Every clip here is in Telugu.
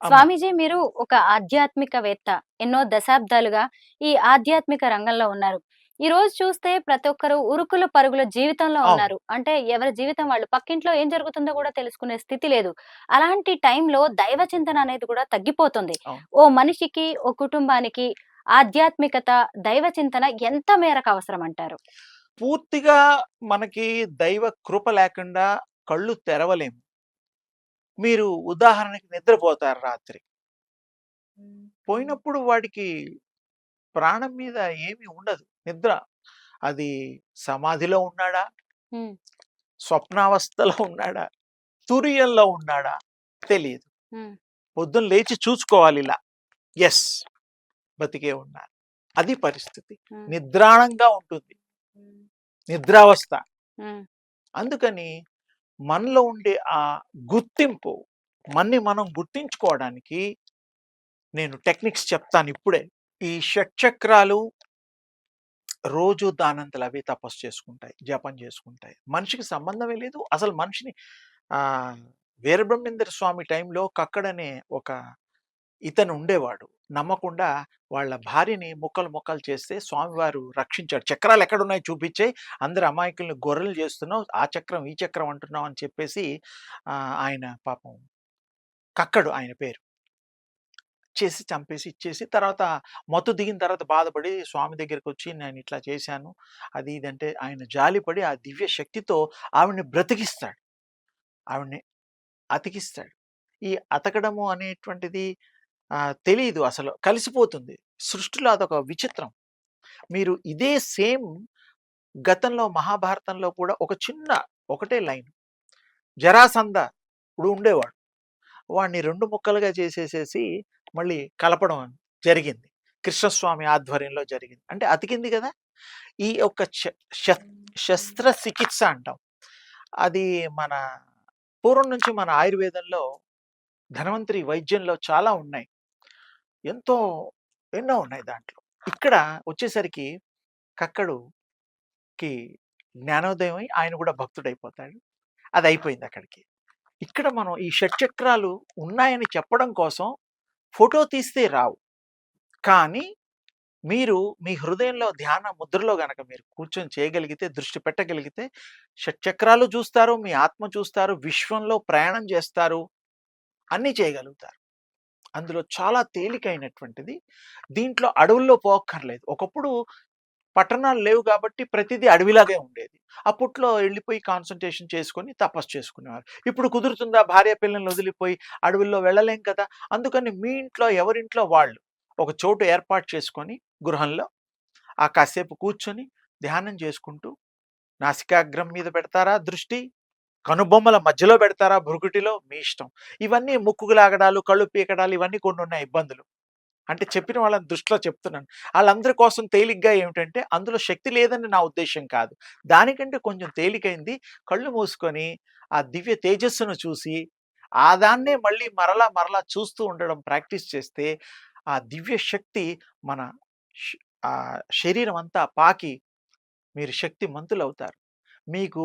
స్వామీజీ మీరు ఒక ఆధ్యాత్మికవేత్త ఎన్నో దశాబ్దాలుగా ఈ ఆధ్యాత్మిక రంగంలో ఉన్నారు. ఈ రోజు చూస్తే ప్రతి ఒక్కరు ఉరుకుల పరుగుల జీవితంలో. ఉన్నారు. అంటే ఎవరి జీవితం వాళ్ళు పక్కింట్లో ఏం జరుగుతుందో కూడా తెలుసుకునే స్థితి లేదు. అలాంటి టైంలో దైవ చింతన అనేది కూడా తగ్గిపోతుంది. ఓ మనిషికి ఓ కుటుంబానికి ఆధ్యాత్మికత దైవ చింతన ఎంత మేరకు అవసరం అంటారు? పూర్తిగా మనకి దైవ కృప లేకుండా కళ్ళు తెరవలేము. మీరు ఉదాహరణకి నిద్రపోతారు రాత్రి. పోయినప్పుడు వాడికి ప్రాణం మీద ఏమీ ఉండదు. నిద్ర. అది సమాధిలో ఉన్నాడా? స్వప్నావస్థలో ఉన్నాడా? తురియంలో ఉన్నాడా? తెలియదు పొద్దున్న లేచి చూసుకోవాలి ఇలా. ఎస్ బతికే ఉన్నారు అది పరిస్థితి. నిద్రాణంగా ఉంటుంది. నిద్రావస్థ. అందుకని మనలో ఉండే ఆ గుర్తింపు మన్ని మనం గుర్తించుకోవడానికి నేను టెక్నిక్స్ చెప్తాను ఇప్పుడే. ఈ షట్చక్రాలు రోజు దానంతలు అవి తపస్సు చేసుకుంటాయి జపం చేసుకుంటాయి. మనిషికి సంబంధమే లేదు. అసలు మనిషిని ఆ వీరబ్రహ్మేంద్ర స్వామి టైంలో కక్కడనే ఒక ఇతను ఉండేవాడు నమ్మకుండా వాళ్ళ భార్యని ముక్కలు ముక్కలు చేస్తే స్వామివారు రక్షించాడు. చక్రాలు ఎక్కడున్నాయి చూపించే అందరు అమాయకుల్ని గొర్రెలు చేస్తున్నావు. ఆ చక్రం ఈ చక్రం అంటున్నావు అని చెప్పేసి ఆయన పాపం కక్కడు ఆయన పేరు. చేసి చంపేసి ఇచ్చేసి తర్వాత మత్తు దిగిన తర్వాత బాధపడి స్వామి దగ్గరికి వచ్చి నేను ఇట్లా చేశాను. అది ఇదంటే ఆయన జాలిపడి ఆ దివ్య శక్తితో ఆవిడ్ని బ్రతికిస్తాడు. ఆవిడ్ని అతికిస్తాడు. ఈ అతకడము అనేటువంటిది తెలియదు అసలు. కలిసిపోతుంది. సృష్టిలో అదొక విచిత్రం. మీరు ఇదే సేమ్ గతంలో మహాభారతంలో కూడా ఒక చిన్న ఒకటే లైన్. జరాసంద ఇప్పుడు ఉండేవాడు. వాడిని రెండు ముక్కలుగా చేసేసేసి మళ్ళీ కలపడం జరిగింది. కృష్ణస్వామి ఆధ్వర్యంలో జరిగింది. అంటే అతికింది కదా? ఈ యొక్క శస్త్ర చికిత్స అంటాం. అది మన పూర్వం నుంచి మన ఆయుర్వేదంలో ధనవంతరి వైద్యంలో చాలా ఉన్నాయి. ఎంతో ఎన్నో ఉన్నాయి దాంట్లో. ఇక్కడ వచ్చేసరికి కక్కడుకి జ్ఞానోదయం అయి ఆయన కూడా భక్తుడైపోతాడు. అది అయిపోయింది అక్కడికి. ఇక్కడ మనం ఈ షట్చక్రాలు ఉన్నాయని చెప్పడం కోసం ఫోటో తీస్తే రావు. కానీ మీరు మీ హృదయంలో ధ్యాన ముద్రలో గనక మీరు కూర్చొని చేయగలిగితే దృష్టి పెట్టగలిగితే షట్చక్రాలు చూస్తారు మీ ఆత్మ చూస్తారు విశ్వంలో ప్రయాణం చేస్తారు అన్నీ చేయగలుగుతారు. అందులో చాలా తేలికైనటువంటిది. దీంట్లో అడవుల్లో పోక్కర్లేదు. ఒకప్పుడు పట్టణాలు లేవు కాబట్టి ప్రతిదీ అడవిలాగే ఉండేది. అప్పట్లో వెళ్ళిపోయి కాన్సన్ట్రేషన్ చేసుకొని తపస్సు చేసుకునేవారు. ఇప్పుడు కుదురుతుందా? భార్య పిల్లల్ని వదిలిపోయి అడవుల్లో వెళ్ళలేం కదా? అందుకని మీ ఇంట్లో ఎవరింట్లో వాళ్ళు ఒక చోటు ఏర్పాటు చేసుకొని గృహంలో ఆ కాసేపు కూర్చొని ధ్యానం చేసుకుంటూ నాసికాగ్రం మీద పెడతారా? దృష్టి కనుబొమ్మల మధ్యలో పెడతారా? భృగుటిలో మీ ఇష్టం. ఇవన్నీ ముక్కుకు లాగడాలు కళ్ళు పీకడాలు ఇవన్నీ కొన్ని ఉన్నాయి ఇబ్బందులు. అంటే చెప్పిన వాళ్ళని దృష్టిలో చెప్తున్నాను. వాళ్ళందరి కోసం తేలిగ్గా ఏమిటంటే అందులో శక్తి లేదని నా ఉద్దేశం కాదు. దానికంటే కొంచెం తేలికైంది కళ్ళు మూసుకొని ఆ దివ్య తేజస్సును చూసి ఆ దాన్నే మళ్ళీ మరలా మరలా చూస్తూ ఉండడం ప్రాక్టీస్ చేస్తే ఆ దివ్య శక్తి మన ఆ శరీరం అంతా పాకి మీరు శక్తి మంతులవుతారు మీకు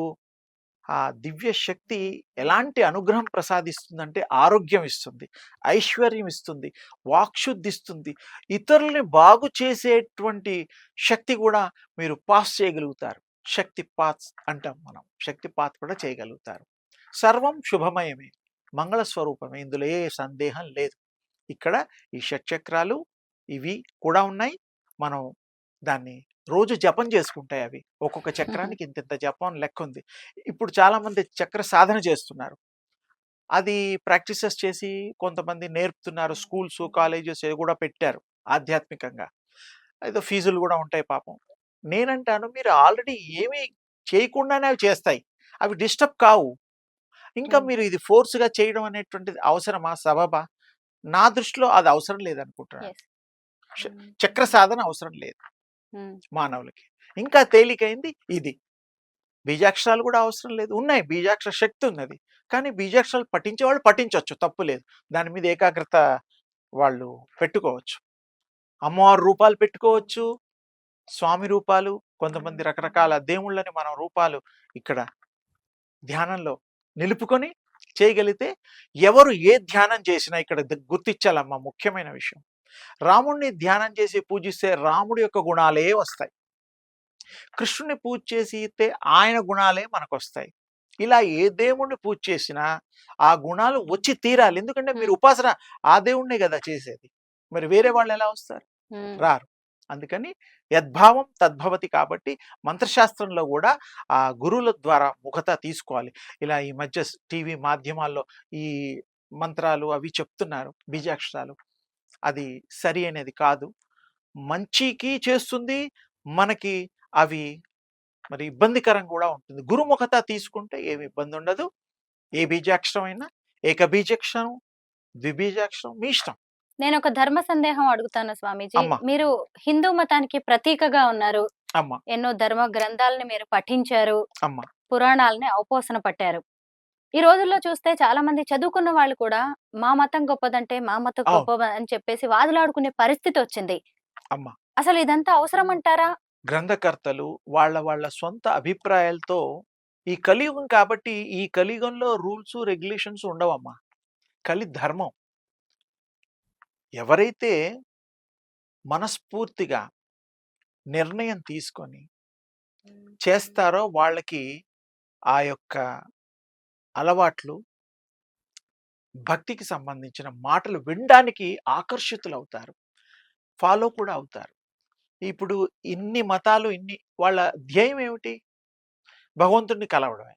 ఆ దివ్య శక్తి ఎలాంటి అనుగ్రహం ప్రసాదిస్తుందంటే ఆరోగ్యం ఇస్తుంది ఐశ్వర్యం ఇస్తుంది వాక్శుద్ధిస్తుంది ఇతరుల్ని బాగు చేసేటువంటి శక్తి కూడా మీరు పాస్ చేయగలుగుతారు. శక్తి పాత్ అంటాం మనం శక్తి పాత్ కూడా చేయగలుగుతారు. సర్వం శుభమయమే మంగళ స్వరూపమే ఇందులో ఏ సందేహం లేదు. ఇక్కడ ఈ షట్చక్రాలు ఇవి కూడా ఉన్నాయి. మనం దాన్ని రోజు జపం చేసుకుంటాయి అవి. ఒక్కొక్క చక్రానికి ఇంత ఇంత జపం లెక్క ఉంది ఇప్పుడు చాలా మంది చక్ర సాధన చేస్తున్నారు. అది ప్రాక్టీసెస్ చేసి కొంతమంది నేర్పుతున్నారు. స్కూల్స్ కాలేజెస్ కూడా పెట్టారు ఆధ్యాత్మికంగా. ఏదో ఫీజులు కూడా ఉంటాయి పాపం. నేనంటాను మీరు ఆల్రెడీ ఏమీ చేయకుండానే అవి చేస్తాయి. అవి డిస్టర్బ్ కావు. ఇంకా. మీరు ఇది ఫోర్స్గా చేయడం అనేటువంటిది అవసరమా? సబబా? నా దృష్టిలో అది అవసరం లేదనుకుంటున్నాను. చక్ర సాధన అవసరం లేదు. మానవులకి. ఇంకా తేలికైంది ఇది. బీజాక్షరాలు కూడా అవసరం లేదు. ఉన్నాయి. బీజాక్షర శక్తి ఉన్నది. కానీ బీజాక్షరాలు పఠించే వాళ్ళు పఠించవచ్చు తప్పు లేదు. దాని మీద ఏకాగ్రత వాళ్ళు పెట్టుకోవచ్చు. అమ్మవారి రూపాలు పెట్టుకోవచ్చు. స్వామి రూపాలు. కొంతమంది రకరకాల దేవుళ్ళని మనం రూపాలు ఇక్కడ ధ్యానంలో నిలుపుకొని చేయగలిగితే ఎవరు ఏ ధ్యానం చేసినా ఇక్కడ గుర్తించాలమ్మా ముఖ్యమైన విషయం. రాముడిని ధ్యానం చేసి పూజిస్తే రాముడి యొక్క గుణాలే వస్తాయి. కృష్ణుని పూజ చేసి ఇస్తే ఆయన గుణాలే మనకు వస్తాయి ఇలా ఏ దేవుణ్ణి పూజ చేసినా ఆ గుణాలు వచ్చి తీరాలి. ఎందుకంటే మీరు ఉపాసన ఆ దేవుణ్ణే కదా చేసేది. మరి వేరే వాళ్ళు ఎలా వస్తారు. రారు. అందుకని యద్భావం తద్భవతి కాబట్టి మంత్రశాస్త్రంలో కూడా ఆ గురువుల ద్వారా ముఖత తీసుకోవాలి. ఇలా ఈ మధ్య టీవీ మాధ్యమాల్లో ఈ మంత్రాలు అవి చెప్తున్నారు బీజాక్షరాలు. అది సరి అనేది కాదు. మంచికి చేస్తుంది మనకి అవి మరి ఇబ్బందికరం కూడా ఉంటుంది. గురుముఖత తీసుకుంటే ఏమి ఇబ్బంది ఉండదు. ఏ బీజాక్షరం అయినా ఏక బీజాక్షరం ద్విబీజాక్షరం మీ ఇష్టం. నేను ఒక ధర్మ సందేహం అడుగుతాను స్వామీజీ. మీరు హిందూ మతానికి ప్రతీకగా ఉన్నారు. అమ్మ! ఎన్నో ధర్మ గ్రంథాలని మీరు పఠించారు. అమ్మ! పురాణాలని అవపోసన పట్టారు. ఈ రోజుల్లో చూస్తే చాలా మంది చదువుకున్న వాళ్ళు కూడా మా మతం గొప్పదంటే మా మతం అవును. గొప్ప అని చెప్పేసి వాదులాడుకునే పరిస్థితి వచ్చింది. అమ్మ. అసలు ఇదంతా అవసరం అంటారా? గ్రంథకర్తలు వాళ్ళ వాళ్ళ సొంత అభిప్రాయాలతో ఈ కలియుగం కాబట్టి ఈ కలియుగంలో రూల్స్ రెగ్యులేషన్స్ ఉండవమ్మా. కలి ధర్మం. ఎవరైతే మనస్ఫూర్తిగా నిర్ణయం తీసుకొని చేస్తారో వాళ్ళకి ఆ యొక్క అలవాట్లు భక్తికి సంబంధించిన మాటలు వినడానికి ఆకర్షితులు అవుతారు ఫాలో కూడా అవుతారు. ఇప్పుడు ఇన్ని మతాలు ఇన్ని వాళ్ళ ధ్యేయం ఏమిటి? భగవంతుడిని కలవడమే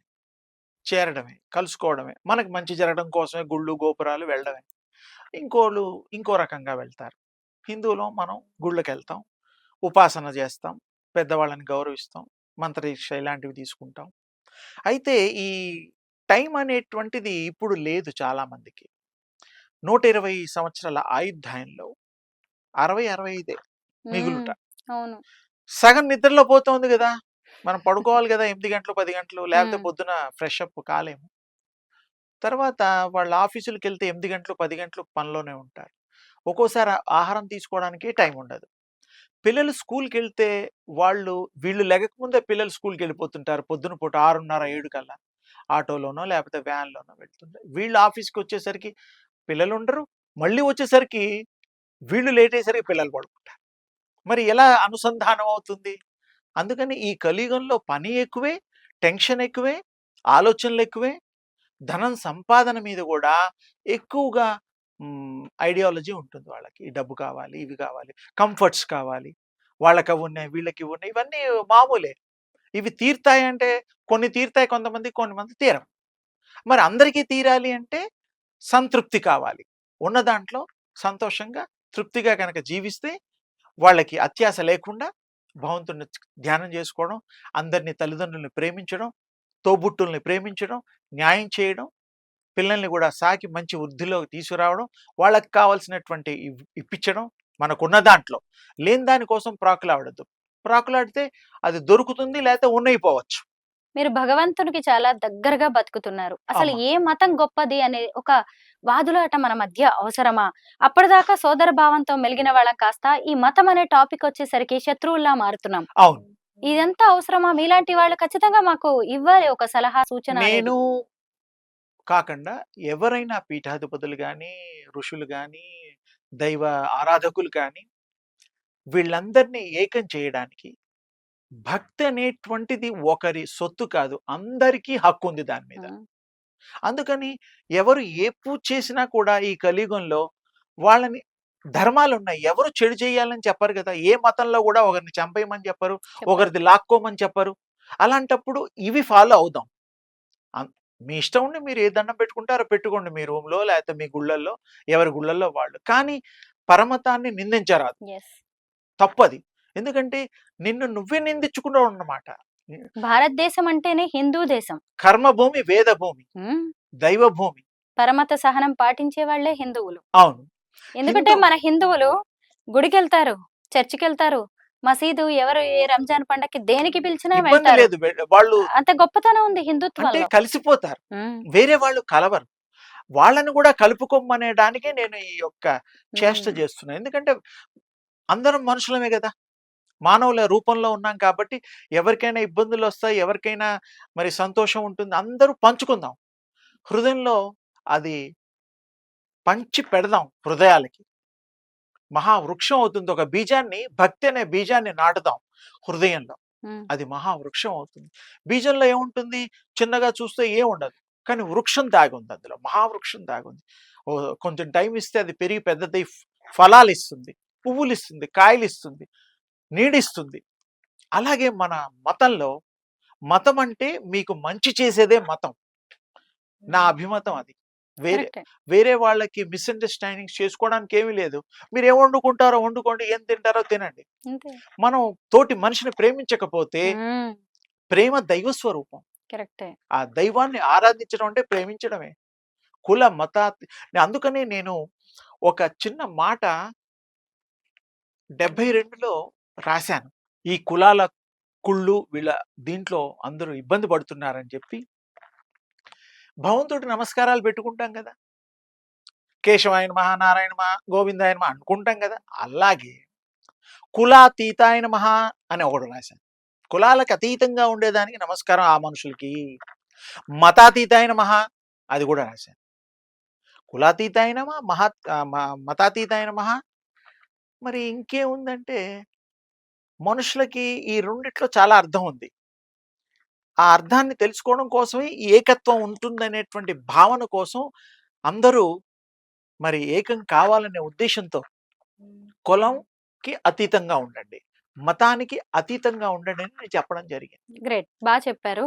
చేరడమే కలుసుకోవడమే. మనకు మంచి జరగడం కోసమే గుళ్ళు గోపురాలు వెళ్ళడమే. ఇంకోళ్ళు ఇంకో రకంగా వెళ్తారు. హిందువులో మనం గుళ్ళకి వెళ్తాం ఉపాసన చేస్తాం పెద్దవాళ్ళని గౌరవిస్తాం మంత్రదీక్ష ఇలాంటివి తీసుకుంటాం. అయితే ఈ టైం అనేటువంటిది ఇప్పుడు లేదు చాలా మందికి. నూట ఇరవై సంవత్సరాల ఆయుర్దాయంలో అరవై అరవై ఐదే మిగులుట. అవును. సగం నిద్రలో పోతుంది కదా! మనం పడుకోవాలి కదా ఎనిమిది గంటలు పది గంటలు లేకపోతే. పొద్దున ఫ్రెష్ అప్ కాలేము. తర్వాత వాళ్ళ ఆఫీసులకు వెళ్తే ఎనిమిది గంటలు పది గంటలు పనిలోనే ఉంటారు. ఒక్కోసారి ఆహారం తీసుకోవడానికి టైం ఉండదు. పిల్లలు స్కూల్కి వెళ్తే వాళ్ళు వీళ్ళు లెగకముందే పిల్లలు స్కూల్కి వెళ్ళిపోతుంటారు పొద్దున పూట ఆరున్నర ఏడు కల్లా. ఆటోలోనో లేకపోతే వ్యాన్లోనో వెళ్తుంటారు వీళ్ళు ఆఫీస్కి వచ్చేసరికి పిల్లలు ఉండరు మళ్ళీ వచ్చేసరికి వీళ్ళు లేట్ అయ్యేసరికి పిల్లలు పడుకుంటారు. మరి ఎలా అనుసంధానం అవుతుంది? అందుకని ఈ కలియుగంలో పని ఎక్కువే టెన్షన్ ఎక్కువే ఆలోచనలు ఎక్కువే ధనం సంపాదన మీద కూడా ఎక్కువగా ఐడియాలజీ ఉంటుంది వాళ్ళకి. డబ్బు కావాలి ఇవి కావాలి కంఫర్ట్స్ కావాలి వాళ్ళకి అవి ఉన్నాయి వీళ్ళకి ఇవి ఉన్నాయి ఇవన్నీ మామూలే. ఇవి తీరుతాయి అంటే కొన్ని తీరుతాయి కొంతమంది కొంతమంది తీరం మరి అందరికీ తీరాలి అంటే సంతృప్తి కావాలి. ఉన్న దాంట్లో సంతోషంగా తృప్తిగా కనుక జీవిస్తే వాళ్ళకి అత్యాశ లేకుండా భగవంతుని ధ్యానం చేసుకోవడం అందరినీ తల్లిదండ్రుల్ని ప్రేమించడం తోబుట్టుల్ని ప్రేమించడం న్యాయం చేయడం పిల్లల్ని కూడా సాకి మంచి వృద్ధిలోకి తీసుకురావడం వాళ్ళకి కావాల్సినటువంటి ఇప్పించడం మనకున్న దాంట్లో. లేని దానికోసం ప్రాకులాడద్దు. ప్రాకులాడితే అది దొరుకుతుంది లేకపోతే ఉన్నయిపోవచ్చు. మీరు భగవంతునికి చాలా దగ్గరగా బతుకుతున్నారు. అసలు. ఏ మతం గొప్పది అనే ఒక వాదులాట మన మధ్య అవసరమా? అప్పటిదాకా సోదర భావంతో మెలిగిన వాళ్ళం కాస్త ఈ మతం అనే టాపిక్ వచ్చేసరికి శత్రువుల్లా మారుతున్నాం. అవును. ఇదంతా అవసరమా? మీలాంటి వాళ్ళు ఖచ్చితంగా మాకు ఇవ్వాలి ఒక సలహా సూచన. నేను కాకుండా ఎవరైనా పీఠాధిపతులు కానీ ఋషులు కానీ దైవ ఆరాధకులు కానీ వీళ్ళందరినీ ఏకం చేయడానికి భక్తి అనేటువంటిది ఒకరి సొత్తు కాదు అందరికీ హక్కు ఉంది దాని మీద. అందుకని ఎవరు ఏ పూజ చేసినా కూడా ఈ కలియుగంలో వాళ్ళని ధర్మాలు ఉన్నాయి ఎవరు చెడు చేయాలని చెప్పరు కదా! ఏ మతంలో కూడా ఒకరిని చంపేయమని చెప్పరు ఒకరిది లాక్కోమని చెప్పరు. అలాంటప్పుడు ఇవి ఫాలో అవుదాం. మీ ఇష్టం ఉండి మీరు ఏ దండం పెట్టుకుంటారో పెట్టుకోండి మీ రూమ్లో లేకపోతే మీ గుళ్ళల్లో ఎవరి గుళ్ళల్లో వాళ్ళు. కానీ పరమతాన్ని నిందించరాదు. తప్పది. ఎందుకంటే నిన్ను నువ్వే నిందించుకున్నావు అన్నమాట. భారతదేశం అంటేనే హిందూ దేశం. కర్మభూమి వేద భూమి దైవ భూమి పరమత సహనం పాటించే వాళ్ళే హిందువులు. అవును. ఎందుకంటే మన హిందువులు గుడికి వెళ్తారు చర్చికి వెళ్తారు మసీదు ఎవరు ఏ రంజాన్ పండక్కి దేనికి పిలిచినా లేదు. వాళ్ళు అంత గొప్పతనం ఉంది అంటే హిందుత్వంలో కలిసిపోతారు వేరే వాళ్ళు కలవరు. వాళ్ళని కూడా కలుపుకోమనేడానికే నేను ఈ యొక్క చేష్ట. చేస్తున్నాను ఎందుకంటే అందరం మనుషులమే కదా! మానవుల రూపంలో ఉన్నాం కాబట్టి ఎవరికైనా ఇబ్బందులు వస్తాయి ఎవరికైనా మరి సంతోషం ఉంటుంది అందరూ పంచుకుందాం. హృదయంలో అది పంచి పెడదాం హృదయాలకి. మహావృక్షం అవుతుంది. ఒక బీజాన్ని భక్తి అనే బీజాన్ని నాటుదాం హృదయంలో. అది మహావృక్షం అవుతుంది. బీజంలో ఏముంటుంది? చిన్నగా చూస్తే ఏం ఉండదు. కానీ వృక్షం దాగి ఉంది అందులో. మహావృక్షం దాగి ఉంది కొంచెం టైం ఇస్తే అది పెరిగి పెద్దదై ఫలాలు ఇస్తుంది. పువ్వులు ఇస్తుంది కాయలు ఇస్తుంది నీడిస్తుంది. అలాగే మన మతంలో మతం అంటే మీకు మంచి చేసేదే మతం. నా అభిమతం అది. వేరే. వేరే వాళ్ళకి మిస్అండర్స్టాండింగ్స్ చేసుకోవడానికి ఏమీ లేదు. మీరు ఏం వండుకుంటారో వండుకోండి ఏం తింటారో తినండి. మనం తోటి మనిషిని ప్రేమించకపోతే ప్రేమ దైవ స్వరూపం. కరెక్టే. ఆ దైవాన్ని ఆరాధించడం అంటే ప్రేమించడమే. కుల మత అందుకనే నేను ఒక చిన్న మాట డెబ్బై రెండులో రాశాను. ఈ కులాల కుళ్ళు వీళ్ళ దీంట్లో అందరూ ఇబ్బంది పడుతున్నారని చెప్పి. భవంతుడి నమస్కారాలు పెట్టుకుంటాం కదా. కేశవాయన మహా నారాయణ మహా గోవిందాయన మహా అనుకుంటాం కదా. అలాగే కులాతీతాయన మహా అని ఒకడు రాశాను. కులాలకు అతీతంగా ఉండేదానికి నమస్కారం ఆ మనుషులకి. మతాతీతాయన మహా అది కూడా రాశాను. కులాతీతాయనమా మహా మతాతీతాయన మహా మరి ఇంకేముందంటే మనుషులకి ఈ రెండిట్లో చాలా అర్థం ఉంది. ఆ అర్థాన్ని తెలుసుకోవడం కోసమే ఈ ఏకత్వం ఉంటుందనేటువంటి భావన కోసం అందరూ మరి ఏకం కావాలనే ఉద్దేశంతో కులంకి అతీతంగా ఉండండి. మతానికి అతీతంగా ఉండండి అని నేను చెప్పడం జరిగింది. గ్రేట్. బాగా చెప్పారు.